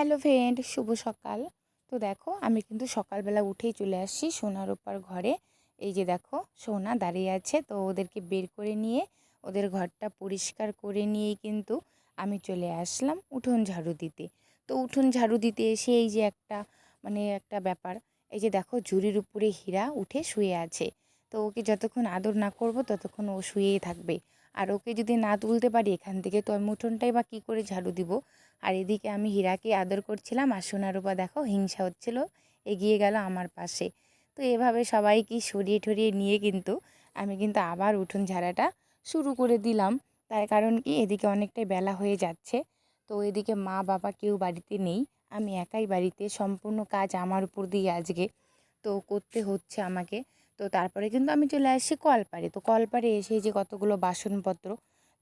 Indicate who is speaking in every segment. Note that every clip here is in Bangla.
Speaker 1: হ্যালো ফ্রেন্ড, শুভ সকাল। তো দেখো, আমি কিন্তু সকালবেলা উঠেই চলে আসছি সোনার ওপার ঘরে। এই যে দেখো, সোনা দাঁড়িয়ে আছে, তো ওদেরকে বের করে নিয়ে, ওদের ঘরটা পরিষ্কার করে নিয়েই কিন্তু আমি চলে আসলাম উঠোন ঝাড়ু দিতে। তো উঠোন ঝাড়ু দিতে এসে এই যে একটা মানে একটা ব্যাপার, এই যে দেখো, ঝুড়ির উপরে হীরা উঠে শুয়ে আছে। তো ওকে যতক্ষণ আদর না করব, ততক্ষণ ও শুয়েই থাকবে। আর ওকে যদি না তুলতে পারি এখান থেকে, তো আমি উঠোনটাই বা কী করে ঝাড়ু দিব? আর এদিকে আমি হীরাকে আদর করছিলাম, আর সোনারূপা দেখো হিংসা হচ্ছিল, এগিয়ে গেল আমার পাশে। তো এভাবে সবাইকে সরিয়ে ঠরিয়ে নিয়ে কিন্তু আমি কিন্তু আবার উঠোন ঝাড়াটা শুরু করে দিলাম। তার কারণ কি, এদিকে অনেকটাই বেলা হয়ে যাচ্ছে, তো এদিকে মা বাবা কেউ বাড়িতে নেই, আমি একাই বাড়িতে, সম্পূর্ণ কাজ আমার উপর দিয়ে আজকে। তো করতে হচ্ছে আমাকে। তো তারপরে কিন্তু আমি চলে আসি কলপাড়ে। তো কলপাড়ে এসে যে কতগুলো বাসনপত্র,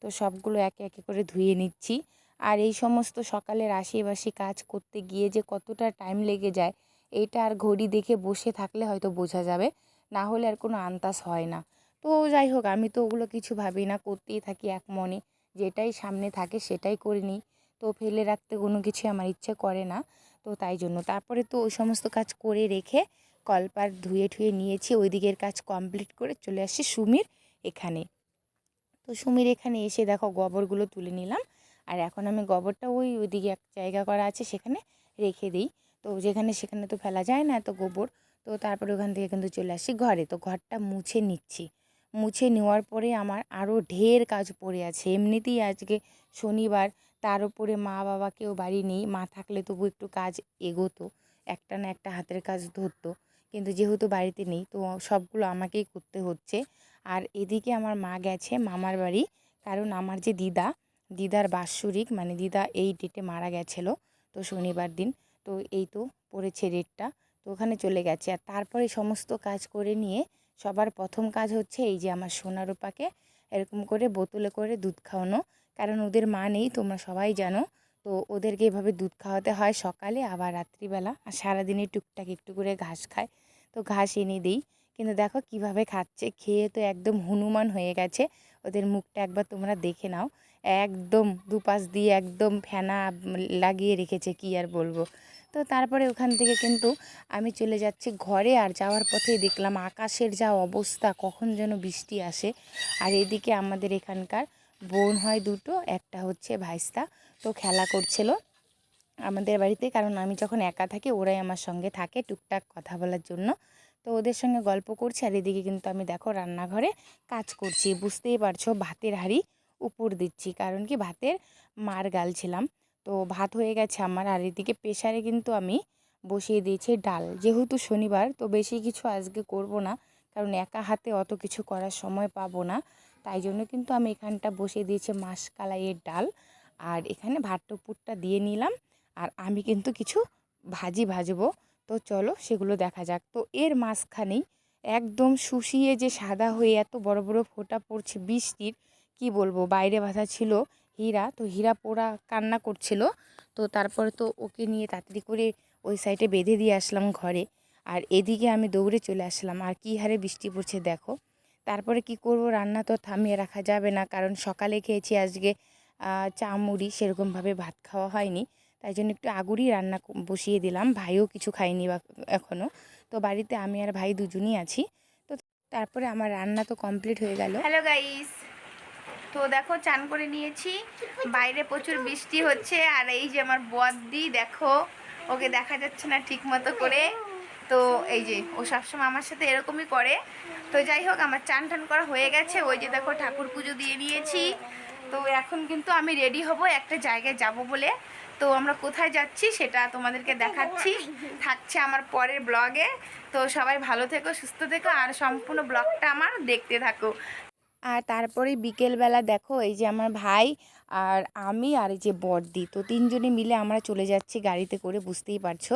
Speaker 1: তো সবগুলো একে একে করে ধুয়ে নিচ্ছি। আর এই সমস্ত সকালের আশিবাসি কাজ করতে গিয়ে যে কতটা টাইম লেগে যায় এইটা আর ঘড়ি দেখে বসে থাকলে হয়তো বোঝা যাবে, না হলে আর কোনো আন্তাস হয় না। তো যাই হোক, আমি তো ওগুলো কিছু ভাবি না, করতেই থাকি এক মনে। যেটাই সামনে থাকে সেটাই করে নিই। তো ফেলে রাখতে কোনো কিছু আমার ইচ্ছে করে না। তো তাই জন্য। তারপরে তো ওই সমস্ত কাজ করে রেখে কলপার ধুয়ে ঠুয়ে নিয়েছি ওই দিকের কাজ কমপ্লিট করে চলে আসি সুমির এখানে। তো সুমির এখানে এসে দেখো গোবরগুলো তুলে নিলাম, আর এখন আমি গোবরটা ওই ওইদিকে এক জায়গা করা আছে সেখানে রেখে দিই। তো যেখানে সেখানে তো ফেলা যায় না এত গোবর, তো তারপরে ওখান থেকে কিন্তু চলে আসি ঘরে। তো ঘরটা মুছে নিচ্ছি। মুছে নেওয়ার পরে আমার আরও ঢের কাজ পড়ে আছে। এমনিতেই আজকে শনিবার, তার উপরে মা বাবা কেউ বাড়ি নেই, মা থাকলে তবু একটু কাজ এগোতো, একটা না একটা হাতের কাজ ধরতো। কিন্তু যেহেতু বাড়িতে নেই, তো সবগুলো আমাকেই করতে হচ্ছে। আর এদিকে আমার মা গেছে মামার বাড়ি, কারণ আমার যে দিদা, দিদার বাৎসরিক মানে দিদা এই ডেটে মারা গেছিল, তো শনিবার দিন, তো এই তো পড়েছে ডেটটা তো ওখানে চলে গেছে। আর তারপরে সমস্ত কাজ করে নিয়ে সবার প্রথম কাজ হচ্ছে এই যে আমার সোনারূপাকে এরকম করে বোতলে করে দুধ খাওয়ানো, কারণ ওদের মা নেই, তোমরা সবাই জানো, তো ওদেরকে এভাবে দুধ খাওয়াতে হয় সকালে, আবার রাত্রিবেলা, আর সারাদিনে টুকটাক একটু করে ঘাস খায়। তো ঘাস এনে দিই। কিন্তু দেখো কীভাবে খাচ্ছে, খেয়ে তো একদম হনুমান হয়ে গেছে। ওদের মুখটা একবার তোমরা দেখে নাও। একদম দুপাশ দিয়ে একদম ফেনা লাগিয়ে রেখেছে, কি আর বলব। তো তারপরে ওখান থেকে কিন্তু আমি চলে যাচ্ছি ঘরে আর যাওয়ার পথে দেখলাম আকাশের যা অবস্থা, কখন যেন বৃষ্টি আসে। আর এদিকে আমাদের এখানকার বোন হয় দুটো, একটা হচ্ছে ভাইস্তা। তো খেলা করছিল। আমাদের বাড়িতে। কারণ আমি যখন একা থাকি, ওরাই আমার সঙ্গে থাকে টুকটাক কথা বলার জন্য। তো ওদের সঙ্গে গল্প করছি আর এদিকে কিন্তু আমি দেখো রান্নাঘরে কাজ করছি। বুঝতেই পারছ, ভাতের হাঁড়ি উপর দিচ্ছি। কারণ কি? ভাতের মার গালছিলাম। তো ভাত হয়ে গেছে আমার। আর এদিকে প্রেশারে কিন্তু আমি বসিয়ে দিয়েছি ডাল। যেহেতু শনিবার, তো বেশি কিছু আজকে করব না। কারণ একা হাতে অত কিছু করার সময় পাবো না। তাই জন্য কিন্তু আমি এখানটা বসিয়ে দিয়েছি মাস কালাইয়ের ডাল। আর এখানে ভাত টুপুরটা দিয়ে নিলাম। আর আমি কিন্তু কিছু ভাজি ভাজবো। তো চলো সেগুলো দেখা যাক। তো এর মাঝখানেই একদম শুষিয়ে যে সাদা হয়ে এত বড় বড় ফোঁটা পড়ছে বৃষ্টির, কি বলব? বাইরে বাঁধা ছিল হীরা, তো হীরা পোড়া কান্না করছিল। তো তারপরে তো ওকে নিয়ে তাড়াতাড়ি করে ওই সাইডে বেঁধে দিয়ে আসলাম ঘরে। আর এদিকে আমি দৌড়ে চলে আসলাম। আর কী হারে বৃষ্টি পড়ছে দেখো। তারপরে কি করব? রান্না তো থামিয়ে রাখা যাবে না। কারণ সকালে খেয়েছি আজকে চা মুড়ি। সেরকমভাবে ভাত খাওয়া হয়নি। তাই জন্য একটু আগুরই রান্না বসিয়ে দিলাম। ভাইও কিছু খাইনি বা এখনও তো বাড়িতে আমি আর ভাই দুজনই আছি। তো তারপরে আমার রান্না তো কমপ্লিট হয়ে গেল।
Speaker 2: Hello guys. তো দেখো, চান করে নিয়েছি। বাইরে প্রচুর বৃষ্টি হচ্ছে। আর এই যে আমার বদ বদ্দি, দেখো, ওকে দেখা যাচ্ছে না ঠিক মতো করে। তো এই যে, ও সবসময় আমার সাথে এরকমই করে। তো যাই হোক, আমার চান টান করা হয়ে গেছে। ওই যে দেখো, ঠাকুর পুজো দিয়ে নিয়েছি। তো এখন কিন্তু আমি রেডি হব, একটা জায়গায় যাব বলে। তো আমরা কোথায় যাচ্ছি সেটা তোমাদেরকে দেখাচ্ছি। থাকছে আমার পরের ব্লগে। তো সবাই ভালো থেকো, সুস্থ থেকো, আর সম্পূর্ণ ব্লগটা আমার দেখতে থাকো।
Speaker 1: আর তারপরে বিকেলবেলা দেখো, এই যে আমার ভাই আর আমি আর এই যে বর্দি। তো তিনজনে মিলে আমরা চলে যাচ্ছি গাড়িতে করে, বুঝতেই পারছ।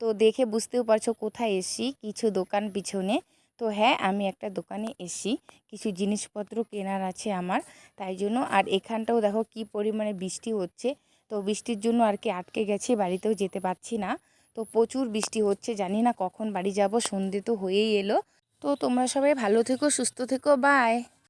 Speaker 1: তো দেখে বুঝতেও পারছ কোথায় এসছি, কিছু দোকান পিছনে। তো হ্যাঁ আমি একটা দোকানে এসি কিছু জিনিসপত্র কেনার আছে আমার, তাই জন্য। আর এখানটাও দেখো কি পরিমাণে বৃষ্টি হচ্ছে। তো বৃষ্টির জন্য আর কি আটকে গেছি, বাড়িতেও যেতে পারছি না। তো প্রচুর বৃষ্টি হচ্ছে, জানি না কখন বাড়ি যাব, সন্ধে তো হয়েই এলো। তো তোমরা সবাই ভালো থেকো, সুস্থ থেকো বাই